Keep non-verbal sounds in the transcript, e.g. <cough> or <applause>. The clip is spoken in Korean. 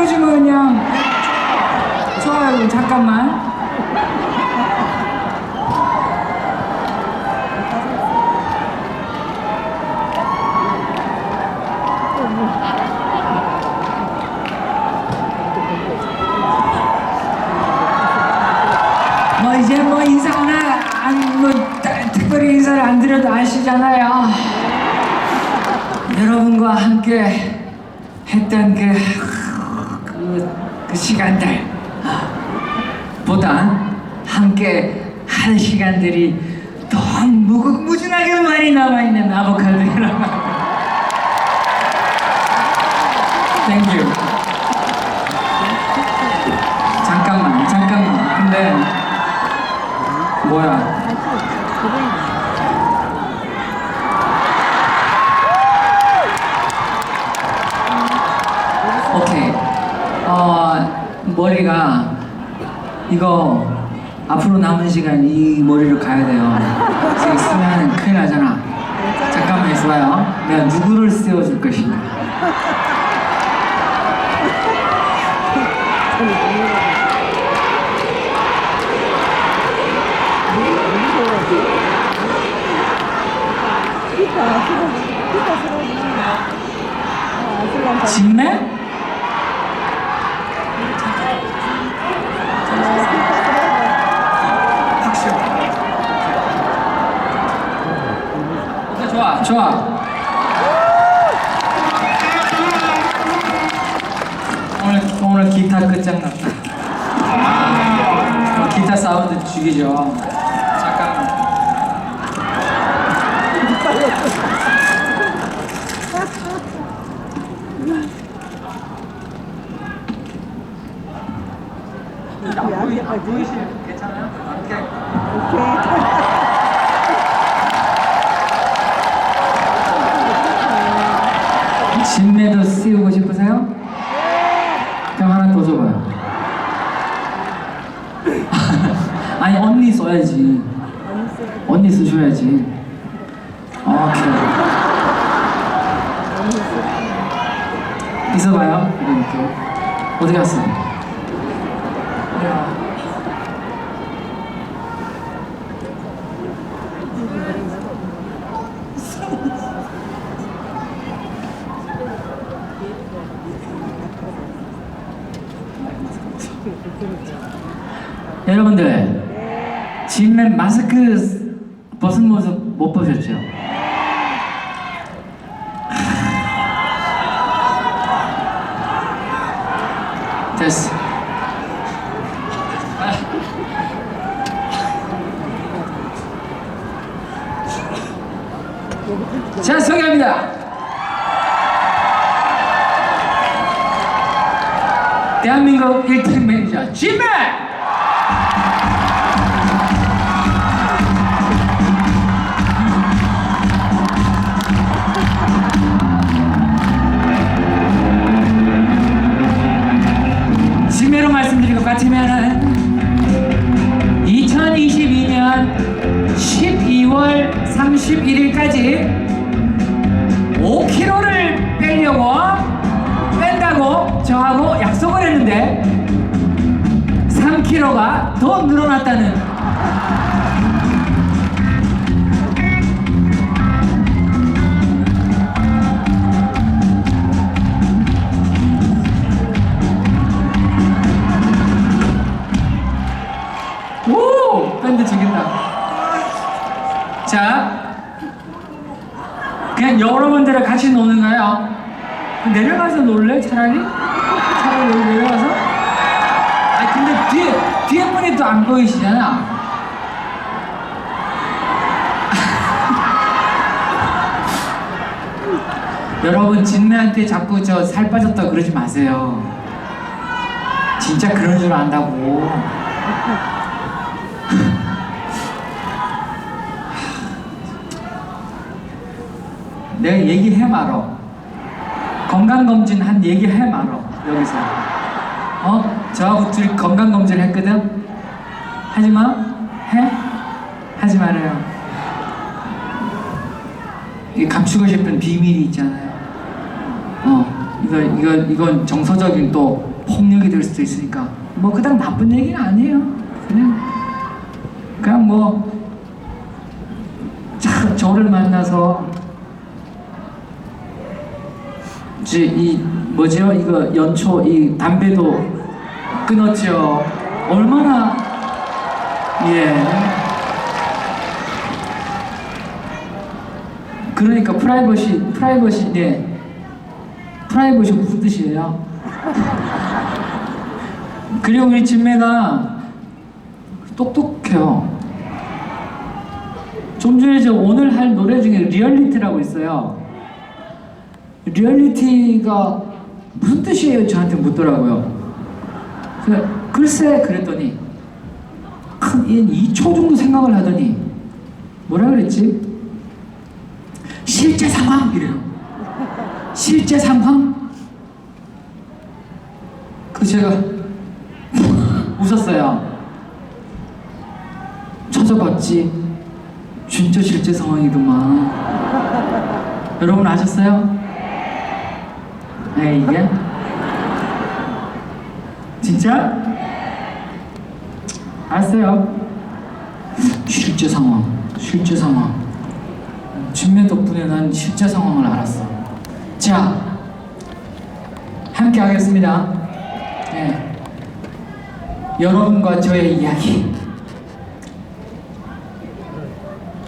뭐 그냥. 좋아요. 잠깐만. 뭐 이제 뭐 인사 하나 안뭐 특별히 인사를 안 드려도 아시잖아요. 여러분과 함께 했던 그, 그, 그 시간들 아, 보다 함께 할 시간들이 더 무궁무진하게 많이 남아있는 아보카도라고 땡큐 잠깐만 잠깐만. 근데 뭐야 머리가 이거 앞으로 남은 시간 이 머리로 가야 돼요. 지금 쓰면 큰일 나잖아. 잠깐만 있어봐요. 내가 누구를 세워줄 것인가. 진매? 확실. 오케이, 좋아, 좋아. 오늘 오늘 기타 끝장났다. 아, 기타 사운드 죽이죠. 잠깐만. 보이시면 괜찮아요? 오케이. 진매도 아니 언니 써야지. 언니 쓰셔야지. 오케이. 있어봐요. 이렇게. 어디 갔어? 여러분들 진맨 마스크 벗은 모습 못 보셨죠? 됐어. 자, 소개합니다. 대한민국 1등 매니저 진맨! 31일까지 5kg를 빼려고 뺀다고 저하고 약속을 했는데 3kg가 더 늘어났다는. 자, 그냥 여러분들을 같이 노는 거예요. 내려가서 놀래? 차라리? 차라리 여기 내려가서? 아 근데 뒤에, 뒤에 분이 또 안 보이시잖아. <laughs> 여러분, 진매한테 자꾸 저 살 빠졌다 그러지 마세요. 진짜 그런 줄 안다고. 내가 얘기해 말어. 건강검진 한 얘기해 말어. 여기서. 어? 저하고 둘이 건강검진 했거든? 하지 마? 해? 하지 말아요. 이 감추고 싶은 비밀이 있잖아요. 어 이거 이거 이건 정서적인 또 폭력이 될 수도 있으니까 뭐 그닥 나쁜 얘기는 아니에요. 그냥 그냥 뭐 참 저를 만나서 이 뭐죠 이거 연초 이 담배도 끊었죠. 얼마나 예. 그러니까 프라이버시 프라이버시 네 프라이버시 무슨 뜻이에요? <laughs> 그리고 우리 진매가 똑똑해요. 좀 전에 저 오늘 할 노래 중에 리얼리티라고 있어요. 리얼리티가 무슨 뜻이에요? 저한테 묻더라고요. 글쎄 그랬더니 한 2초 정도 생각을 하더니 뭐라 그랬지? 실제 상황 이래요. 실제 상황? 그 제가 <laughs> 웃었어요. 찾아봤지. 진짜 실제 상황이구만. 여러분 아셨어요? 네, 이게? 진짜? 알았어요. 실제 상황, 실제 상황. 진매 덕분에 난 실제 상황을 알았어. 자, 함께 하겠습니다. 네. 여러분과 저의 이야기.